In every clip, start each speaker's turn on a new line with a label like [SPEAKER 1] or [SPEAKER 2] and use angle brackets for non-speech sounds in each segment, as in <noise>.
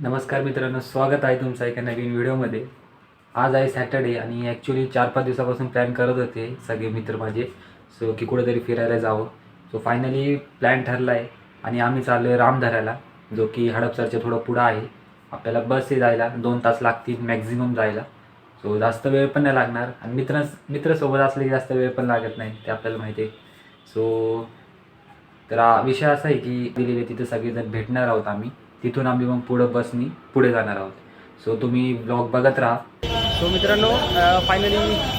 [SPEAKER 1] नमस्कार मित्रांनो स्वागत आहे तुमचं एका नवीन व्हिडिओमध्ये. आज आहे सॅटर्डे आणि ॲक्च्युली चार पाच दिवसापासून प्लॅन करत होते सगळे मित्र माझे. सो की कुठेतरी फिरायला जावं. सो फायनली प्लॅन ठरला आहे आणि आम्ही चाललो आहे रामधऱ्याला जो की हडपसरच्या थोडं पुढं आहे. आपल्याला बसने जायला दोन तास लागतील मॅक्झिमम जायला. सो जास्त वेळ पण नाही लागणार आणि मित्र मित्रसोबत असले की जास्त वेळ पण लागत नाही ते आपल्याला माहिती आहे. सो तर विषय असा आहे की दिलेले तिथे सगळेजण भेटणार आहोत आम्ही. तिथून आम्ही मग पुढं बसनी पुढे जाणार आहोत. सो तुम्ही ब्लॉग बघत राहा.
[SPEAKER 2] सो मित्रांनो फायनली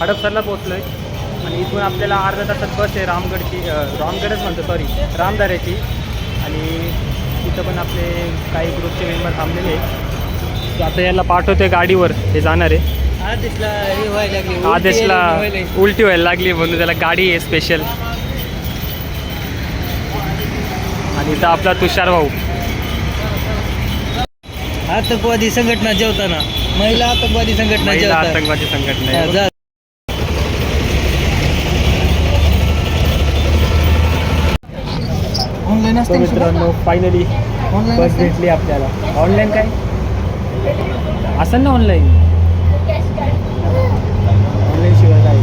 [SPEAKER 2] हडपसरला पोहोचलो आहे आणि इथून आपल्याला अर्ध्या तासात बस आहे रामगडची रामगडच म्हणतो सॉरी रामदाऱ्याची आणि तिथं पण आपले काही ग्रुपचे मेंबर थांबलेले आहे So आता याला पाठवते गाडीवर हे जाणार आहे.
[SPEAKER 3] आदेशला हे
[SPEAKER 2] आदेशला उलटी व्हायला लागली म्हणून त्याला गाडी आहे स्पेशल आणि इथं आपला तुषार भाऊ.
[SPEAKER 3] आतंकवादी संघटना जेवताना. महिला आतंकवादी संघटना
[SPEAKER 2] महिला
[SPEAKER 3] जेवताना
[SPEAKER 2] आतंकवादी संघटना
[SPEAKER 3] हा,
[SPEAKER 2] आहे.
[SPEAKER 3] जा. ऑनलाईन
[SPEAKER 2] So
[SPEAKER 3] असते ना
[SPEAKER 2] मित्रांनो फायनली?
[SPEAKER 3] ऑनलाईन
[SPEAKER 2] बस? भेटली आपल्याला. ऑनलाईन काय? असं ना ऑनलाईन ऑनलाईन शिवाय काय?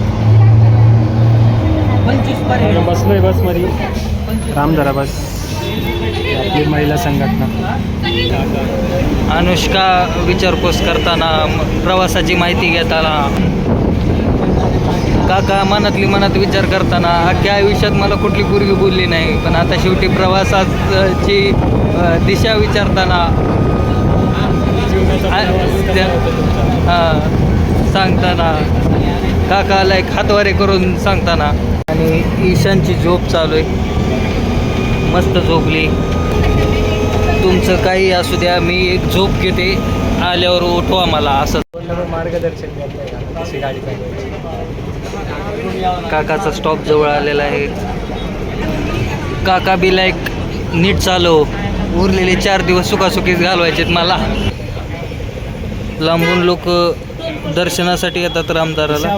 [SPEAKER 3] पंचवीस
[SPEAKER 2] आता
[SPEAKER 3] पर्यंत
[SPEAKER 2] बसलोय बसमध्ये रामधरा बस. आपली महिला संघटना.
[SPEAKER 3] अनुष्का विचारपूस करताना प्रवासाची माहिती घेताना. काका मनातली मनात विचार करताना अख्ख्या आयुष्यात मला कुठली पूर्वी बोलली नाही पण आता शेवटी प्रवासाची दिशा विचारताना हा, सांगताना. काकाला एक हातवारे करून सांगताना आणि ईशानची झोप चालू आहे. मस्त झोपली. तुमचं काही असू द्या मी एक झोप घेते आल्यावर उठवा मला असं.
[SPEAKER 2] मार्गदर्शन कशी गाडी चालवायची
[SPEAKER 3] काकाचा स्टॉप जवळ आलेला आहे. काका बी लाईक नीट चालव. उरलेले चार दिवस सुखासुखीच घालवायचेत मला. लांबून लोक दर्शनासाठी येतात रामदाराला.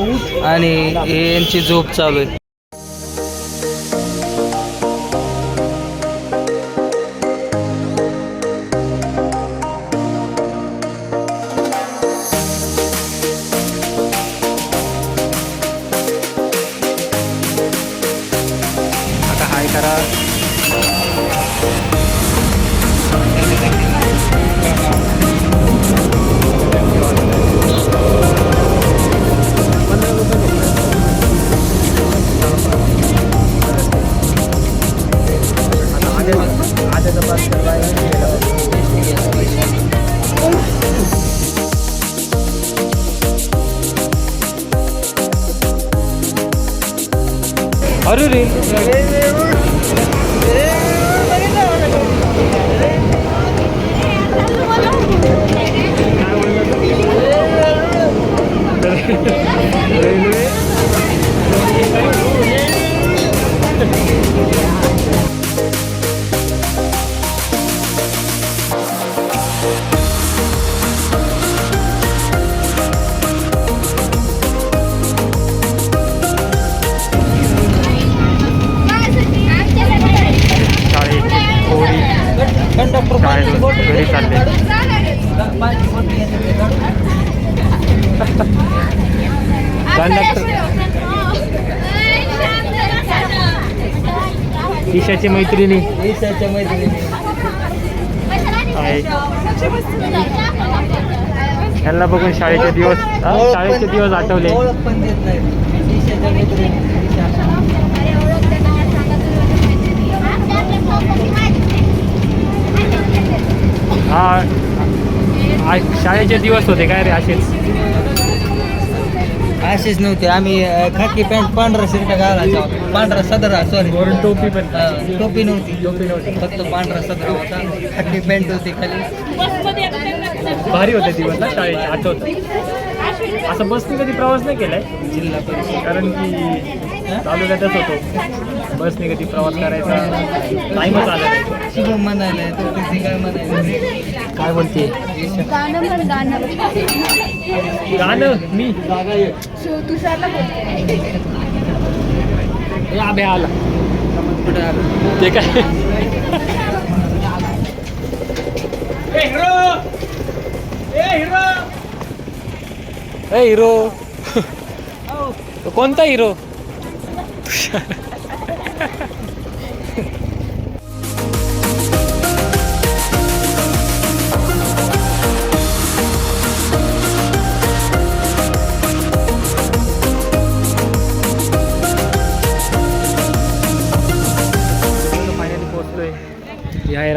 [SPEAKER 3] आणि हे यांची झोप चालू आहे.
[SPEAKER 2] ईशाची मैत्रिणी.
[SPEAKER 3] ईशाच्या मैत्रिणी.
[SPEAKER 2] आहे यांना बघून शाळेचे दिवस शाळेचे दिवस आठवले.
[SPEAKER 3] ईशाच्या
[SPEAKER 2] हा शाळेचे दिवस होते काय रे असेच?
[SPEAKER 3] असेच नव्हते. आम्ही अ, खाकी पॅन्ट पांढरा शर्ट घालायचा. पांढरा सदरा सॉरी
[SPEAKER 2] वरून टोपी पण
[SPEAKER 3] टोपी नव्हती. टोपी नव्हती. फक्त पांढरा सदरा होता. खाकी पॅन्ट होती खाली.
[SPEAKER 2] भारी होते दिवस ना शाळेचे आठवत. असं बसने कधी प्रवास नाही केलाय?
[SPEAKER 3] जिल्हा परिषद.
[SPEAKER 2] कारण की तालुक्यातच होतो. बसने कधी प्रवास करायचा? टाईमच आला नाही
[SPEAKER 3] शुभम म्हणायला तो काय म्हणायला
[SPEAKER 2] काय बोलते?
[SPEAKER 4] गाणं म्हण गाणं.
[SPEAKER 2] मी?
[SPEAKER 4] तुषारला बोलते
[SPEAKER 2] आला. ते काय? हिरो! हिरो! हो. कोणता हिरो? तुषार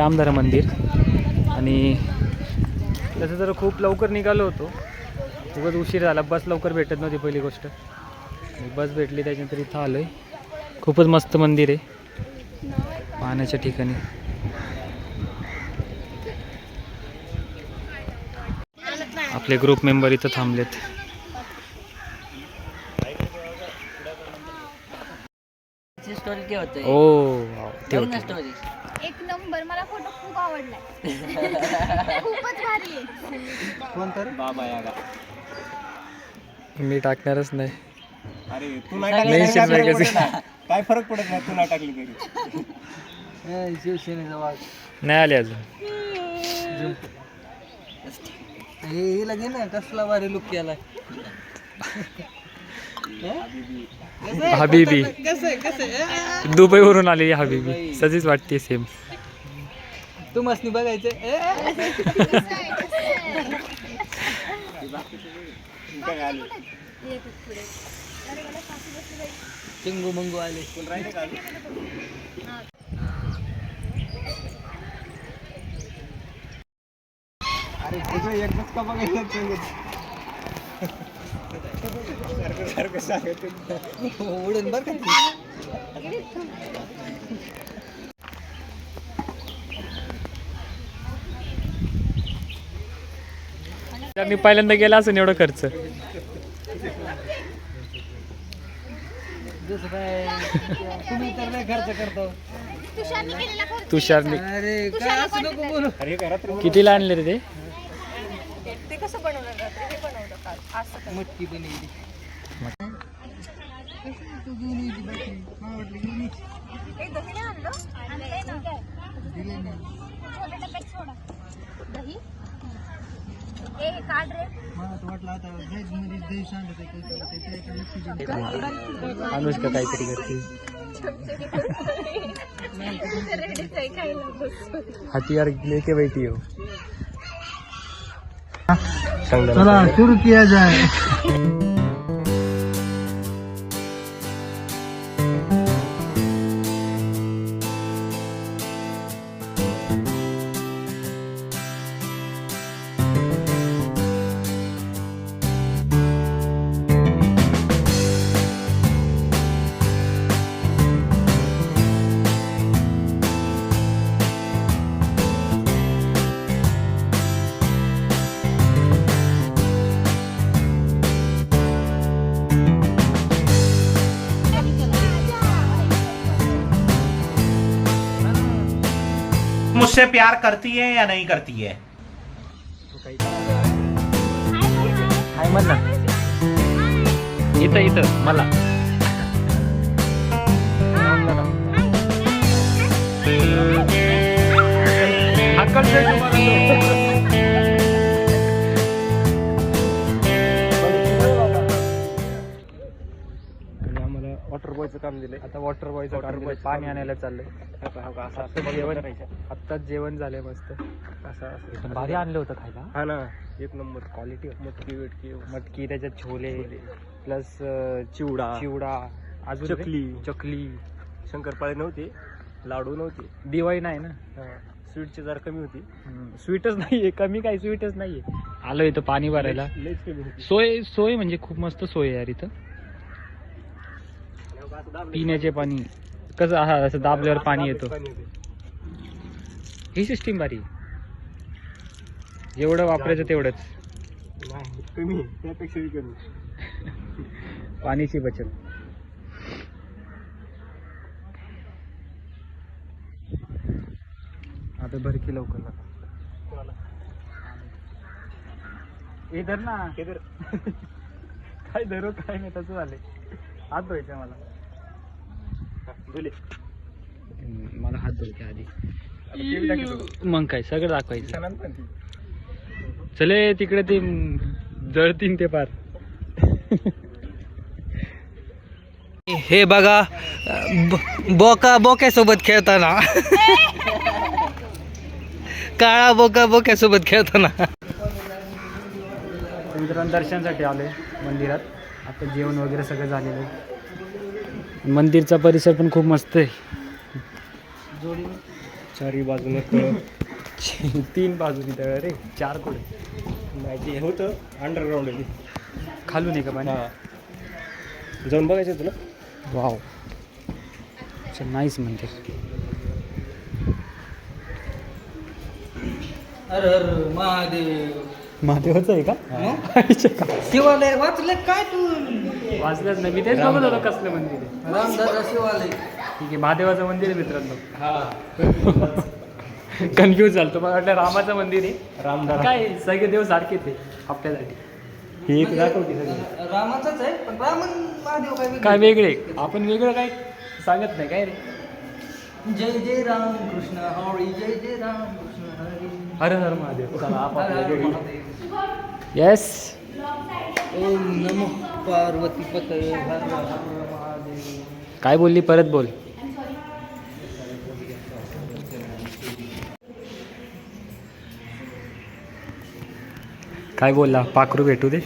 [SPEAKER 2] रामधारा मंदिर. आणि तसं तर खूप लवकर निघालो होतो. खूपच उशीर झाला. बस लवकर भेटत नव्हती पहिली गोष्ट. बस भेटली त्याच्यानंतर इथं आलो आहे खूपच मस्त मंदिर आहे. पाहण्याच्या ठिकाणी. आपले ग्रुप मेंबर इथं थांबलेत.
[SPEAKER 3] स्टोरी काय होतं.
[SPEAKER 2] ओ ते होते.
[SPEAKER 3] स्टोरी
[SPEAKER 4] एक नंबर मला फोटो खूप आवडलाय. <laughs> खूपच भारी आहे.
[SPEAKER 2] मी टाकणारच नाही.
[SPEAKER 5] अरे तू नाही टाकली काय फरक पडत नाही. काय फरक पडत नाही तू नाही टाकली तरी.
[SPEAKER 3] शिवसेनेचा वाघ
[SPEAKER 2] नाही आले अजून.
[SPEAKER 3] हे हिला घे ना कसला भारी लुक केलाय.
[SPEAKER 2] हबीबी. दुबईवरून आलेली हबीबी. सजीच वाटते सेम
[SPEAKER 3] तू मस्ती बघायचं. चिंगू मंगू आले.
[SPEAKER 5] अरे एकदाच का बघायचं? सारखं सारखं सांगत
[SPEAKER 3] उडून बरं का ती.
[SPEAKER 2] मी पहिल्यांदा गेला असं एवढं खर्च.
[SPEAKER 3] जसं काय तुम्ही तर नाही खर्च करतो
[SPEAKER 4] तुषारने केलेला खर्च.
[SPEAKER 2] तुषारने.
[SPEAKER 3] अरे काय असं नको बोलू.
[SPEAKER 5] अरे घरात
[SPEAKER 2] कितीला आणले रे ते?
[SPEAKER 3] मटकी बनवली.
[SPEAKER 4] दही हे
[SPEAKER 2] अनुष्का काहीतरी करते. <laughs> हथियार लेके बैठी हो.
[SPEAKER 3] चला शुरू किया जाए. <laughs>
[SPEAKER 6] मुझसे प्यार करती है या नहीं करती है?
[SPEAKER 2] हाय म्हण इथं इथं मला हाकलतोय
[SPEAKER 5] वॉटर बॉयचं काम दिलंय.
[SPEAKER 2] आता वॉटर बॉयचं
[SPEAKER 5] Water
[SPEAKER 2] काम दिलंय.
[SPEAKER 5] boy चं
[SPEAKER 2] पाणी
[SPEAKER 5] काम
[SPEAKER 2] आणायला चाललंय.
[SPEAKER 5] असं
[SPEAKER 2] जेवण
[SPEAKER 5] करायचं.
[SPEAKER 2] आत्ताच जेवण झालंय मस्त.
[SPEAKER 5] असं असं
[SPEAKER 2] भारी आणलं होतं खायला.
[SPEAKER 5] हा ना. एक नंबर क्वालिटी मटकी वेटकी
[SPEAKER 2] मटकी त्याच्यात छोले प्लस
[SPEAKER 5] चिवडा.
[SPEAKER 2] चिवडा अजून काय?
[SPEAKER 5] चकली.
[SPEAKER 2] चकली.
[SPEAKER 5] शंकरपाळे नव्हते. लाडू नव्हते.
[SPEAKER 2] दिवाळी नाही ना?
[SPEAKER 5] स्वीटची जरा कमी होती.
[SPEAKER 2] स्वीटच नाहीये. कमी काय स्वीटच नाहीये. आलो इथं पाणी भरायला.
[SPEAKER 5] लईच कमी होती.
[SPEAKER 2] सोय सोय म्हणजे खूप मस्त सोय आहे यार इथं. पिण्याचे पाणी. कसं हा असं दाबल्यावर पाणी येतं. ही सिस्टीम भारी. जेवढं वापरायचं तेवढंच.
[SPEAKER 5] कमी. त्यापेक्षाही कमी.
[SPEAKER 2] पाण्याची बचत. आता भरकी लवकर लागा.
[SPEAKER 5] कोणाला?
[SPEAKER 2] ए धर ना.
[SPEAKER 5] तर <laughs>
[SPEAKER 2] काय धरू काय नाही तसं झालंय. हात धुवायचा मला. मला हात धुवायचे आधी. मग काय सगळं दाखवायचं. चले तिकडे ते जळतीन ते पार.
[SPEAKER 3] हे बघा ब- बोका बोक्यासोबत खेळताना. काळा बोका बोक्यासोबत खेळताना.
[SPEAKER 2] मित्रांनो दर्शनासाठी आलो मंदिरात. आता जेवण वगैरे सगळं झालेलं आहे. मंदिरचा परिसर पण खूप मस्त आहे.
[SPEAKER 5] चारी बाजूने
[SPEAKER 2] तीन बाजूनी तळ रे चार कुठे?
[SPEAKER 5] माहिती होतं अंडरग्राऊंड आहे
[SPEAKER 2] खालून आहे का पाणी?
[SPEAKER 5] हा. जाऊन बघायचं तुला.
[SPEAKER 2] वाव. अच्छा नाईस मंदिर.
[SPEAKER 3] हर हर महादेव.
[SPEAKER 2] महादेवाचं आहे का?
[SPEAKER 3] शिवालय वाचले काय तू?
[SPEAKER 2] वाचलंच नाही मी तेच बघत होतो कसलं मंदिर आहे.
[SPEAKER 3] रामदादा शिवालय.
[SPEAKER 2] ठीक आहे महादेवाचं मंदिर आहे मित्रांनो. कन्फ्यूज झालं. मला वाटलं रामाचं मंदिर आहे?
[SPEAKER 5] रामदारा
[SPEAKER 2] काय सगळे देव सारखेच आहे आपल्यासाठी.
[SPEAKER 5] हे एक दाखव की सगळं.
[SPEAKER 3] रामाचाच आहे पण रामन महादेव काय
[SPEAKER 2] काय वेगळे? आपण वेगळं काय सांगत नाही काय रे?
[SPEAKER 3] जय जय राम कृष्ण हरी जय जय राम. कृष्ण हरी
[SPEAKER 2] हर महादेव. चला आपापल्या
[SPEAKER 3] महादेव.
[SPEAKER 2] येस
[SPEAKER 3] ओम नमो पार्वती पतये हर हर महादेव.
[SPEAKER 2] काय बोलली? परत बोल. काय बोलला? पाखरू भेटू दे.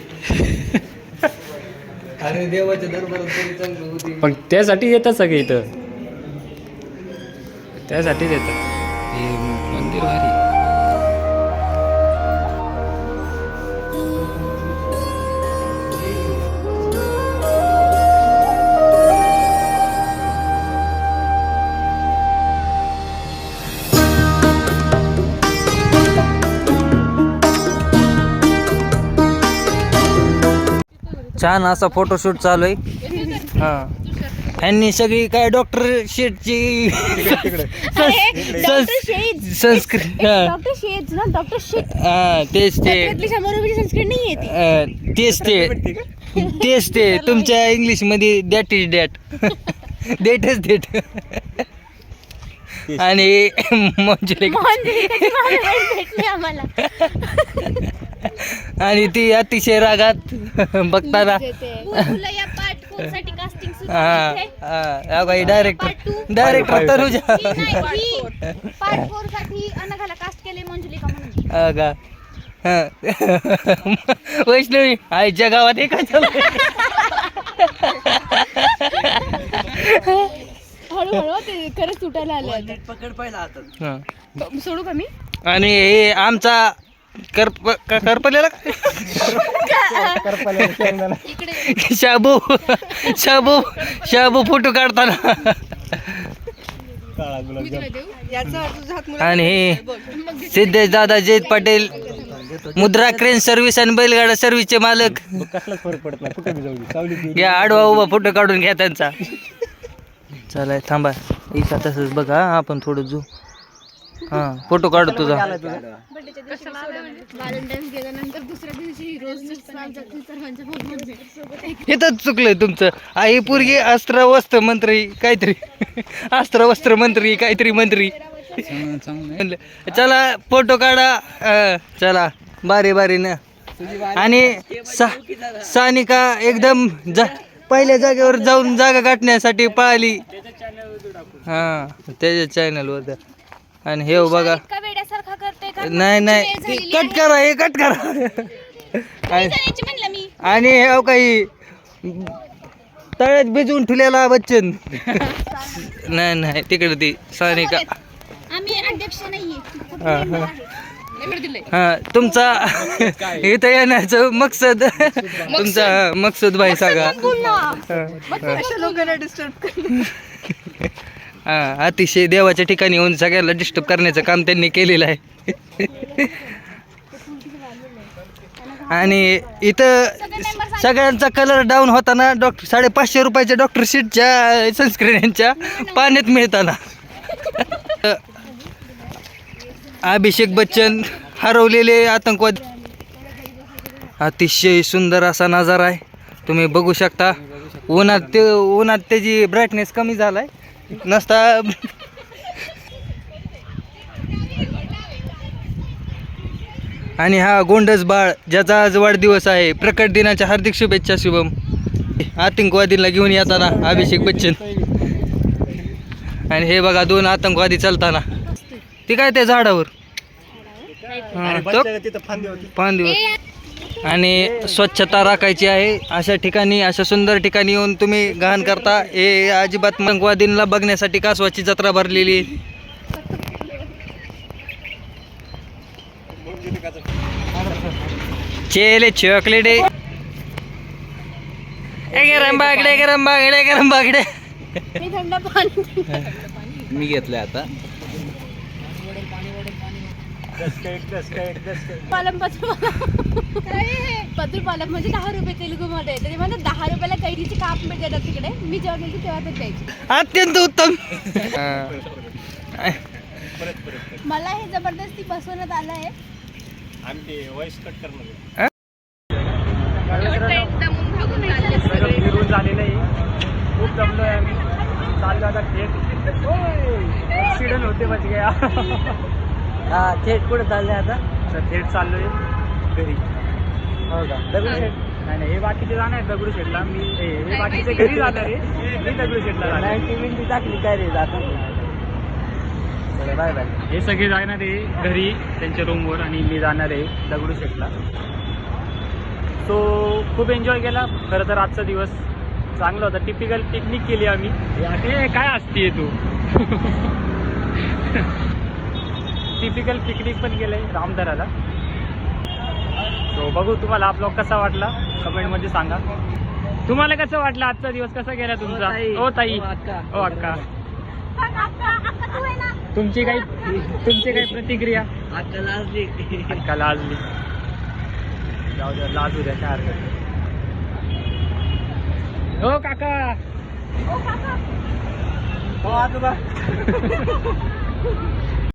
[SPEAKER 3] अरे देवाच्या दरबारात
[SPEAKER 2] पण त्यासाठी येतात सगळे इथं. त्यासाठीच येतात हे मंदिर भारी.
[SPEAKER 3] छान असा फोटोशूट चालू आहे. हा. ह्यांनी सगळी काय डॉक्टर शेटची संस्कृत
[SPEAKER 4] डॉक्टर शेज ना डॉक्टर शेट
[SPEAKER 3] हा, तेच ते.
[SPEAKER 4] त्यातली शंभर रुपयाची संस्कृत नाही येते
[SPEAKER 3] अं, तेच ते. तेच ते. तुमच्या इंग्लिशमध्ये that is that date is date आणि <laughs> मंजुले
[SPEAKER 4] भेटली आम्हाला? <laughs>
[SPEAKER 3] आणि ती अतिशय रागात बघताना हा
[SPEAKER 4] आहे.
[SPEAKER 3] हा. काही डायरेक्टर डायरेक्टर तनुजा.
[SPEAKER 4] ही नाही, ही पार्ट फोरसाठी अनघाला कास्ट केले मंजुलिका म्हणून
[SPEAKER 3] हा का <laughs> हा. वैष्णवी आईच्या गावात एका
[SPEAKER 4] हळूहळू ते खरंच सुटायला आले आता. सोडू का मी?
[SPEAKER 3] आणि हे आमचा करप क- करपलेला शाबू शाबू शाबू फोटो काढताना.
[SPEAKER 5] काळा
[SPEAKER 3] आणि हे सिद्धेश दादा जयत पाटील मुद्रा क्रेन सर्व्हिस आणि बैलगाडा सर्व्हिसचे मालक.
[SPEAKER 5] कसलाच फरक पडत नाही कुठे बी जाऊ दे सावलीत बी
[SPEAKER 3] या आडवा उभा फोटो काढून घ्या त्यांचा. चला थांबा. इथं तसंच बघा आपण थोडं जू हा फोटो काढू तुझा.
[SPEAKER 4] बर्थडेच्या दिवशी व्हॅलेंटाईन्स गेल्यानंतर दुसऱ्या दिवशी रोज सर्वांच्या
[SPEAKER 3] चुकलंय तुमचं. आई पूर्गी अस्त्र वस्त्र मंत्री काहीतरी. <laughs> अस्त्र वस्त्र मंत्री काहीतरी मंत्री. म्हणलं, चला फोटो काढा. अं, चला बारी बारी ना. आणि सा सानिका एकदम जा पहिल्या जागेवर जाऊन जागा गाठण्यासाठी पळाली हा त्याच्या चॅनलवर आणि हे हो बघा.
[SPEAKER 4] इतका वेड्यासारखा करते का?
[SPEAKER 3] नाही नाही.
[SPEAKER 4] वेळ झालेली
[SPEAKER 3] कट करा हे कट करा. आणि-
[SPEAKER 4] जाण्याची म्हणलं मी.
[SPEAKER 3] आणि हे अहो काही तळ्यात भिजवून ठेवलेला बच्चन. नाही नाही तिकडे ती सानिका
[SPEAKER 4] आम्ही अध्यक्ष नाहीये. फक्त
[SPEAKER 3] हा, हा. हा तुमचा इथं येण्याचं मकसद तुमचा मकसद भाई सांगा. हा. <laughs> हा अतिशय देवाच्या ठिकाणी येऊन सगळ्याला डिस्टर्ब करण्याचं काम त्यांनी केलेलं आहे. आणि इथं सगळ्यांचा कलर डाऊन होताना डॉक्टर साडेपाचशे रुपयाच्या डॉक्टर सीटच्या सनस्क्रीनच्या पाण्यात मिळताना. अभिषेक बच्चन हरवलेले आतंकवाद. अतिशय सुंदर असा नजारा आहे. तुम्ही बघू शकता. उन्हात ते उन्हात त्याची ब्राईटनेस कमी झाला आहे नसता. आणि हा गोंडस बाळ ज्याचा आज वाढदिवस आहे प्रकट दिनाच्या हार्दिक शुभेच्छा शुभम. आतंकवादीला घेऊन येताना अभिषेक बच्चन. आणि हे बघा दोन आतंकवादी चालताना. ते काय त्या झाडावर? फांदीवर आणि स्वच्छता राखायची आहे. अशा ठिकाणी अशा सुंदर ठिकाणी येऊन तुम्ही घाण करता. हे अजिबात आतंकवादींना बघण्यासाठी कासवाची जत्रा भरलेली चेले चॉकलेट गरम बागडे गरम बागडे गरम बागडे.
[SPEAKER 4] मी थंड पाणी
[SPEAKER 3] मी घेतलंय आता.
[SPEAKER 4] पालम पत्र पालक म्हणजे दहा रुपये तेलुगूमध्ये तर ते म्हणतात दहा रुपयाला कैरीची काप मिळतात तिकडे. मी जेव्हा गेली तेव्हा तर द्यायची.
[SPEAKER 3] अत्यंत उत्तम.
[SPEAKER 4] मला हे जबरदस्ती बसवण्यात आलं आहे.
[SPEAKER 2] फिरून झालेलं आहे खूप जमलो आहे आम्ही. चाललो आता थेट ॲक्सिडेंट होते म्हणजे गया. <laughs>
[SPEAKER 3] हा थेट कुठे चालले आता?
[SPEAKER 2] तर थेट चाललोय घरी.
[SPEAKER 3] हो का?
[SPEAKER 2] दगडूशेठ नाही नाही हे बाकीचे जाणार आहेत दगडूशेठला मी हे हे बाकीचे घरी जाणार आहे. मी दगडूशेठला जाणार आहे.
[SPEAKER 3] नाईन्टी मिनिट टाकली काय रे जाता. Bye bye.
[SPEAKER 2] हे सगळे जाणार आहे घरी त्यांच्या रूमवर आणि मी जाणार आहे दगडूशेठला सो खूप एन्जॉय केला. खरं तर आजचा दिवस चांगला होता. टिपिकल पिकनिक केली आम्ही. हे काय असते तू? <laughs> टिपिकल पिकनिक पण केलंय रामदराला. सो बघू तुम्हाला हा ब्लॉग कसा वाटला. कमेंटमध्ये सांगा. तुम्हाला कसं वाटलं आजचा दिवस? कसा गेला तुमचा? ओ ताई. ओ अक्का. तुमची काही तुमची काही प्रतिक्रिया? अक्का लाजली. जाऊ द्या लाजू द्या काय हरकत नाही. हो काका. हो आजोबा. <laughs>